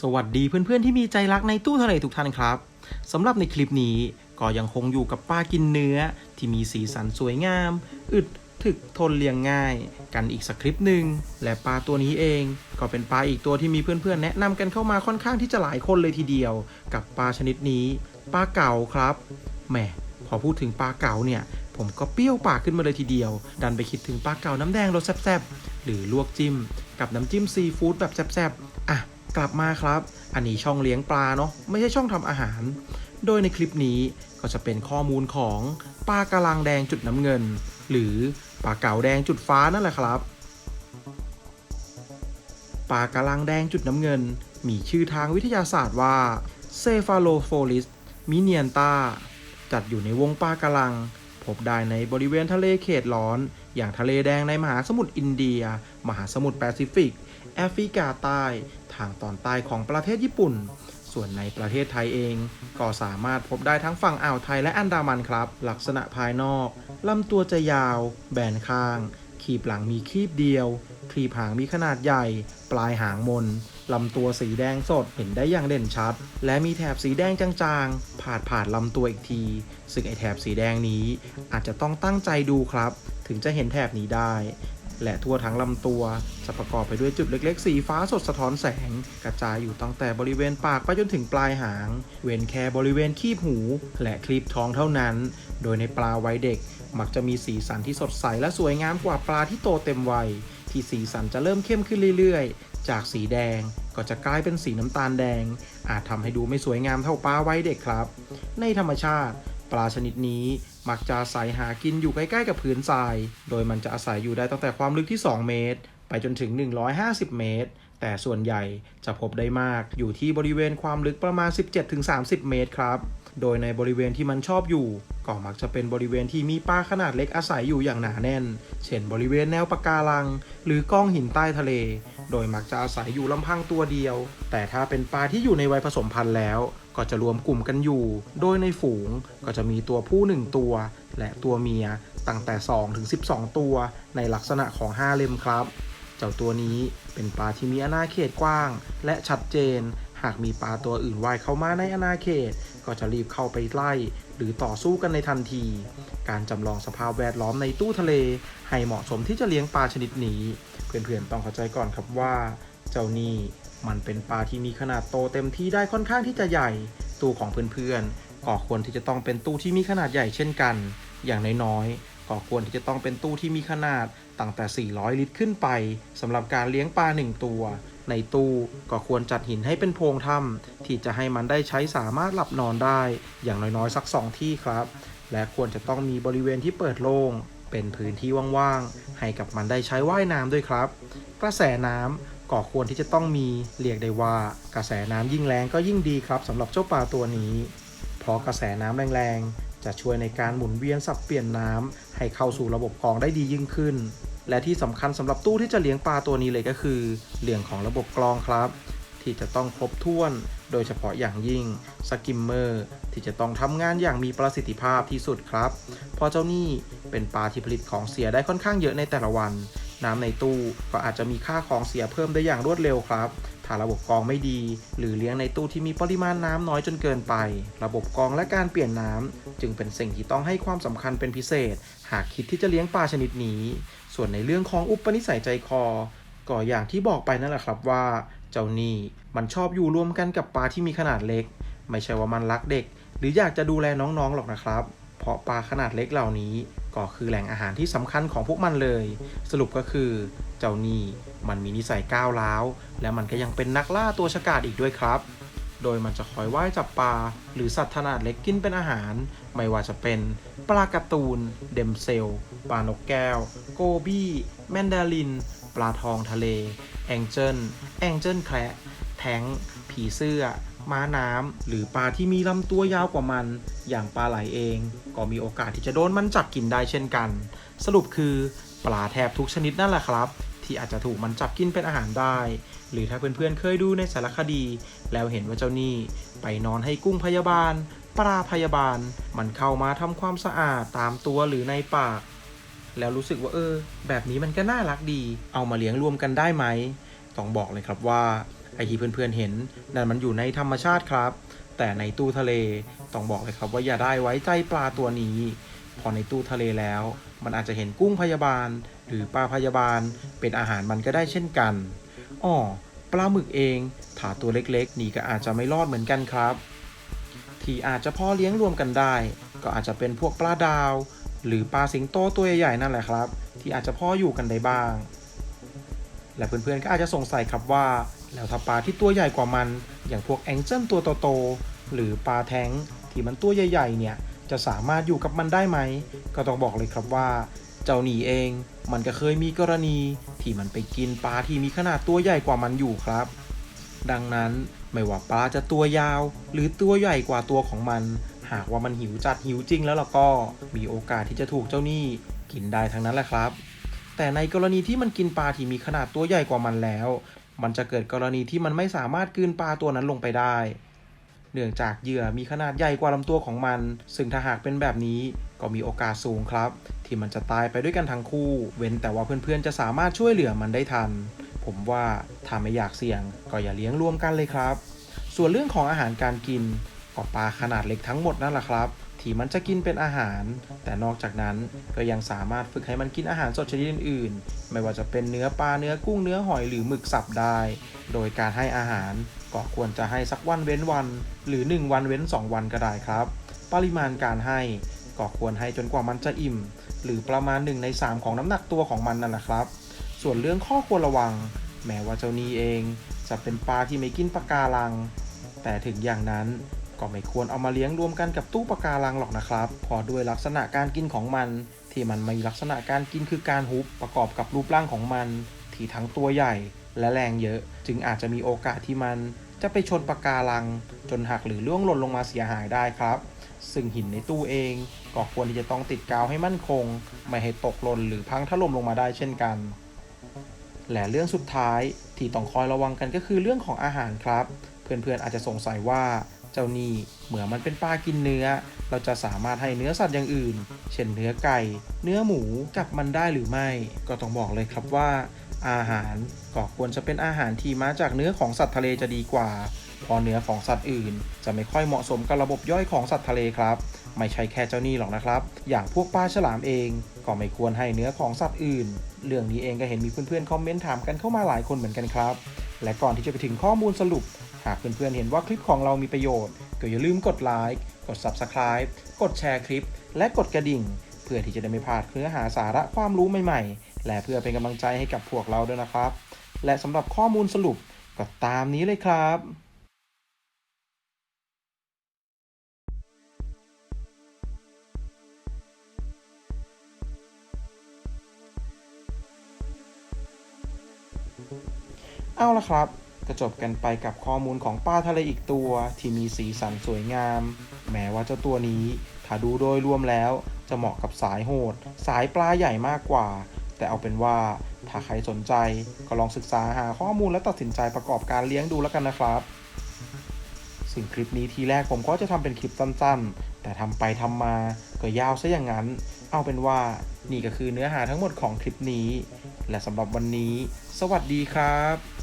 สวัสดีเพื่อนๆที่มีใจรักในตู้ทะเลทุกท่านครับสำหรับในคลิปนี้ก็ยังคงอยู่กับปลากินเนื้อ ที่มีสีสันสวยงาม อึดถึกทนเลี้ยงง่าย กันอีกสักคลิปหนึ่งและปลาตัวนี้เอง ก็เป็นปลาอีกตัวที่มีเพื่อนๆ แนะนำกันเข้ามาค่อนข้างที่จะหลายคนเลยทีเดียว กับปลาชนิดนี้ปลาเก๋าครับแหมพอพูดถึงปลาเก๋าเนี่ย ผมก็เปรี้ยวปากขึ้นมาเลยทีเดียว ดันไปคิดถึงปลาเก๋าน้ำแดงรสแซ่บๆหรือลวกจิ้ม กับน้ำจิ้มซีฟู้ดแบบแซ่บๆอะ กลับมาครับ อันนี้ช่องเลี้ยงปลาเนาะไม่ใช่ช่องทำอาหาร โดยในคลิปนี้ก็จะเป็นข้อมูลของปลากระลังแดงจุดน้ำเงิน หรือปลาเก๋าแดงจุดฟ้านั่นแหละครับปลากระลังแดงจุดน้ำเงิน มีชื่อทางวิทยาศาสตร์ว่าเซฟาโลโฟลิสมิเนียนตาจัดอยู่ในวงปลากระลัง พบได้ในบริเวณทะเลเขตร้อน อย่างทะเลแดงในมหาสมุทรอินเดีย มหาสมุทรแปซิฟิก แอฟริกาใต้ ทางตอนใต้ของประเทศญี่ปุ่น ส่วนในประเทศไทยเอง ก็สามารถพบได้ทั้งฝั่งอ่าวไทยและอันดามันครับ ลักษณะภายนอกลำตัวจะยาว แบนข้าง ขีบหลังมีคีบเดียวคลีบหางมีขนาดใหญ่ ปลายหางมนลำตัวสีแดงสดเห็นได้อย่างเด่นชัด และมีแถบสีแดงจางๆ ผาดผ่านลำตัวอีกที ซึ่งไอแถบสีแดงนี้อาจจะต้องตั้งใจดูครับ ถึงจะเห็นแถบนี้ได้ และทั่วทั้งลำตัว จะประกอบไปด้วยจุดเล็กๆ สีฟ้าสดสะท้อนแสง กระจายอยู่ตั้งแต่บริเวณปากไปจนถึงปลายหาง เว้นแค่บริเวณคีบหู และคลีบท้องเท่านั้น โดยในปลาวัยเด็ก มักจะมีสีสันที่สดใสและสวยงามกว่าปลาที่โตเต็มวัย ที่สีสันจะเริ่มเข้มขึ้นเรื่อยๆ จากสีแดงก็จะกลายเป็นสีน้ำตาลแดง อาจทำให้ดูไม่สวยงามเท่าปลาวัยเด็กครับ ในธรรมชาติ ปลาชนิดนี้ มักจะอาศัยหากินอยู่ใกล้ๆกับพื้นทราย โดยมันจะอาศัยอยู่ได้ตั้งแต่ความลึกที่ 2 เมตร ไปจนถึง 150 เมตร แต่ส่วนใหญ่จะพบได้มากอยู่ที่บริเวณความลึกประมาณ 17-30 เมตรครับ โดยในบริเวณที่มันชอบอยู่ก็มักจะเป็นบริเวณที่มีปลาขนาดเล็กอาศัยอยู่อย่างหนาแน่น เช่นบริเวณแนวปะการัง หรือก้องหินใต้ทะเล โดยมักจะอาศัยอยู่ลำพังตัวเดียว แต่ถ้าเป็นปลาที่อยู่ในวัยผสมพันธุ์แล้ว ก็จะรวมกลุ่มกันอยู่ โดยในฝูงก็จะมีตัวผู้1ตัว และตัวเมียตั้งแต่ 2 ถึง 12 ตัว ในลักษณะของห้าเล่มครับ เจ้าตัวนี้เป็นปลาที่มีอาณาเขตกว้าง และชัดเจน หากมีปลาตัวอื่นว่ายเข้ามาในอาณาเขต ก็จะรีบเข้าไปไล่ หรือต่อสู้กันในทันที การจำลองสภาพแวดล้อมในตู้ทะเล ให้เหมาะสมที่จะเลี้ยงปลาชนิดนี้ เพื่อนๆต้องเข้าใจก่อนครับว่า เจ้านี่มันเป็นปลาที่มีขนาดโตเต็มที่ได้ค่อนข้างที่จะใหญ่ ตู้ของเพื่อนๆก็ควรที่จะต้องเป็นตู้ที่มีขนาดใหญ่เช่นกัน อย่างน้อยๆก็ควรที่จะต้องเป็นตู้ที่มีขนาดตั้งแต่ 400 ลิตรขึ้นไปสำหรับการเลี้ยงปลาหนึ่งตัว ในตู้ก็ควรจัดหินให้เป็นโพรงถ้ำที่จะให้มันได้ใช้สามารถหลับนอนได้ อย่างน้อยๆ สัก 2 ที่ครับ และควรจะต้องมีบริเวณที่เปิดโล่งเป็นพื้นที่ว่างๆ ให้กับมันได้ใช้ว่ายน้ำด้วยครับ กระแสน้ำก็ควรที่จะต้องมีเรียกได้ว่า กระแสน้ำยิ่งแรงก็ยิ่งดีครับสำหรับเจ้าปลาตัวนี้ เพราะกระแสน้ำแรงๆ จะช่วยในการหมุนเวียนสับเปลี่ยนน้ำให้เข้าสู่ระบบกรองได้ดียิ่งขึ้น และที่สำคัญสำหรับตู้ที่จะเลี้ยงปลาตัวนี้เลยก็คือเรื่องของระบบกรองครับ ที่จะต้องครบถ้วน โดยเฉพาะอย่างยิ่งสกิมเมอร์ที่จะต้องทำงานอย่างมีประสิทธิภาพที่สุดครับ เพราะเจ้านี่เป็นปลาที่ผลิตของเสียได้ค่อนข้างเยอะในแต่ละวัน น้ำในตู้ก็อาจจะมีค่าของเสียเพิ่มได้อย่างรวดเร็วครับ ถ้าระบบกรองไม่ดี หรือเลี้ยงในตู้ที่มีปริมาณน้ำน้อยจนเกินไป ระบบกรองและการเปลี่ยนน้ำจึงเป็นสิ่งที่ต้องให้ความสำคัญเป็นพิเศษ หากคิดที่จะเลี้ยงปลาชนิดนี้ ส่วนในเรื่องของอุปนิสัยใจคอ ก็อย่างที่บอกไปนั่นแหละครับว่า เจ้านี่มันชอบอยู่รวมกันกับปลาที่มีขนาดเล็ก ไม่ใช่ว่ามันรักเด็ก หรืออยากจะดูแลน้องๆหรอกนะครับ เพราะปลาขนาดเล็กเหล่านี้ ก็คือแหล่งอาหารที่สำคัญของพวกมันเลย สรุปก็คือ เจ้านี่มันมีนิสัยก้าวร้าว และมันก็ยังเป็นนักล่าตัวฉกาจอีกด้วยครับ โดยมันจะคอยว่ายจับปลา หรือสัตว์ขนาดเล็กกินเป็นอาหาร ไม่ว่าจะเป็น ปลากร์ตูน เดมเซล ปลานกแก้ว โกบี้ แมนดาริน ปลาทองทะเล แองเจิล แองเจิลแคระแทงผีเสื้อ ม้าน้ำหรือปลาที่มีลำตัวยาวกว่ามัน อย่างปลาไหลเอง ก็มีโอกาสที่จะโดนมันจับกินได้เช่นกัน สรุปคือปลาแทบทุกชนิดนั่นแหละครับ ที่อาจจะถูกมันจับกินเป็นอาหารได้ หรือถ้าเพื่อนๆเคยดูในสารคดี แล้วเห็นว่าเจ้านี่ไปนอนให้กุ้งพยาบาล ปลาพยาบาล มันเข้ามาทำความสะอาดตามตัวหรือในปาก แล้วรู้สึกว่าเออ แบบนี้มันก็น่ารักดี เอามาเลี้ยงรวมกันได้ไหมต้องบอกเลยครับว่า ไอที่เพื่อนๆเห็นนั่นมันอยู่ในธรรมชาติครับ แต่ในตู้ทะเลต้องบอกเลยครับว่าอย่าได้ไว้ใจปลาตัวนี้ พอในตู้ทะเลแล้ว มันอาจจะเห็นกุ้งพยาบาล หรือปลาพยาบาล เป็นอาหารมันก็ได้เช่นกันอ้อปลาหมึกเองถาตัวเล็กๆ นี่ก็อาจจะไม่รอดเหมือนกันครับ ที่อาจจะพ่อเลี้ยงรวมกันได้ ก็อาจจะเป็นพวกปลาดาว หรือปลาสิงโตตัวใหญ่ๆนั่นแหละครับ ที่อาจจะพ่ออยู่กันได้บ้าง และเพื่อนๆก็อาจจะสงสัยครับว่า แล้วถ้าปลาที่ตัวใหญ่กว่ามัน อย่างพวกแองเจิลตัวโตๆหรือปลาแท้งที่มันตัวใหญ่ๆเนี่ยจะสามารถอยู่กับมันได้ไหม ก็ต้องบอกเลยครับว่า เจ้าหนีเองมันก็เคยมีกรณี ที่มันไปกินปลาที่มีขนาดตัวใหญ่กว่ามันอยู่ครับ ดังนั้นไม่ว่าปลาจะตัวยาว หรือตัวใหญ่กว่าตัวของมัน หากว่ามันหิวจัดหิวจริงแล้วล่ะก็มีโอกาสที่จะถูกเจ้าหนี้กินได้ทั้งนั้นแหละครับ แต่ในกรณีที่มันกินปลาที่มีขนาดตัวใหญ่กว่ามันแล้ว มันจะเกิดกรณีที่มันไม่สามารถกืนปลาตัวนั้นลงไปได้ เนื่องจากเหยื่อมีขนาดใหญ่กว่าลำตัวของมัน ซึ่งถ้าหากเป็นแบบนี้ก็มีโอกาสสูงครับ ที่มันจะตายไปด้วยกันทั้งคู่ เว้นแต่ว่าเพื่อนๆจะสามารถช่วยเหลือมันได้ทัน ผมว่าถ้าไม่อยากเสี่ยง ก็อย่าเลี้ยงรวมกันเลยครับ ส่วนเรื่องของอาหารการกินก็ปลาขนาดเล็กทั้งหมดนั่นแหละครับ ที่มันจะกินเป็นอาหาร แต่นอกจากนั้นก็ยังสามารถฝึกให้มันกินอาหารสดชนิดอื่นๆ ไม่ว่าจะเป็นเนื้อปลาเนื้อกุ้งเนื้อหอยหรือหมึกสับได้ โดยการให้อาหารก็ควรจะให้สักวันเว้นวัน หรือ 1 วันเว้น 2 วันก็ได้ครับ ปริมาณการให้ก็ควรให้จนกว่ามันจะอิ่ม หรือประมาณ1ใน3 ของน้ำหนักตัวของมันนั่นแหละครับ ส่วนเรื่องข้อควรระวัง แม้ว่าเจ้านี้เอง จะเป็นปลาที่ไม่กินปะการัง แต่ถึงอย่างนั้น ก็ไม่ควรเอามาเลี้ยงรวมกันกับตู้ปะการังหรอกนะครับเพอด้วยลักษณะการกินของมัน ที่มันมีลักษณะการกินคือการฮุบประกอบกับรูปร่างของมัน ที่ทั้งตัวใหญ่และแรงเยอะ จึงอาจจะมีโอกาสที่มันจะไปชนปะการัง จนหักหรือล่วงหล่นลงมาเสียหายได้ครับ ซึ่งหินในตู้เองก็ควรที่จะต้องติดกาวให้มั่นคง ไม่ให้ตกหล่นหรือพังถล่มลงมาได้เช่นกัน และเรื่องสุดท้ายที่ต้องคอยระวังกันก็คือเรื่องของอาหารครับ เพื่อนๆอาจจะสงสัยว่า เจ้านี่เหมือนมันเป็นปลากินเนื้อ เราจะสามารถให้เนื้อสัตว์อย่างอื่น เช่นเนื้อไก่ เนื้อหมูกับมันได้หรือไม่ ก็ต้องบอกเลยครับว่า อาหารก็ควรจะเป็นอาหารที่มาจากเนื้อของสัตว์ทะเลจะดีกว่าเพราะเนื้อของสัตว์อื่น จะไม่ค่อยเหมาะสมกับระบบย่อยของสัตว์ทะเลครับ ไม่ใช่แค่เจ้านี่หรอกนะครับ อย่างพวกปลาฉลามเองก็ไม่ควรให้เนื้อของสัตว์อื่น เรื่องนี้เองก็เห็นมีเพื่อนๆคอมเมนต์ถามกันเข้ามาหลายคนเหมือนกันครับ และก่อนที่จะไปถึงข้อมูลสรุป หากเพื่อนๆเห็นว่าคลิปของเรามีประโยชน์ก็อย่าลืมกดไลค์กด Subscribe กดแชร์คลิป และกดกระดิ่ง เพื่อที่จะได้ไม่พลาดเนื้อหาสาระความรู้ใหม่ๆ และเพื่อเป็นกำลังใจให้กับพวกเราด้วยนะครับ และสำหรับข้อมูลสรุปก็ตามนี้เลยครับเอาละครับ ก็จบกันไปกับข้อมูลของปลาทะเลอีกตัว ที่มีสีสันสวยงาม แม้ว่าเจ้าตัวนี้ ถ้าดูโดยรวมแล้ว จะเหมาะกับสายโหด สายปลาใหญ่มากกว่า แต่เอาเป็นว่าถ้าใครสนใจก็ลองศึกษาหาข้อมูลและตัดสินใจประกอบการเลี้ยงดูแล้วกันนะครับซึ่งคลิปนี้ทีแรกผมก็จะทำเป็นคลิปสั้นๆ แต่ทำไปทำมาก็ยาวซะอย่างนั้น เอาเป็นว่านี่ก็คือเนื้อหาทั้งหมดของคลิปนี้ และสำหรับวันนี้ สวัสดีครับ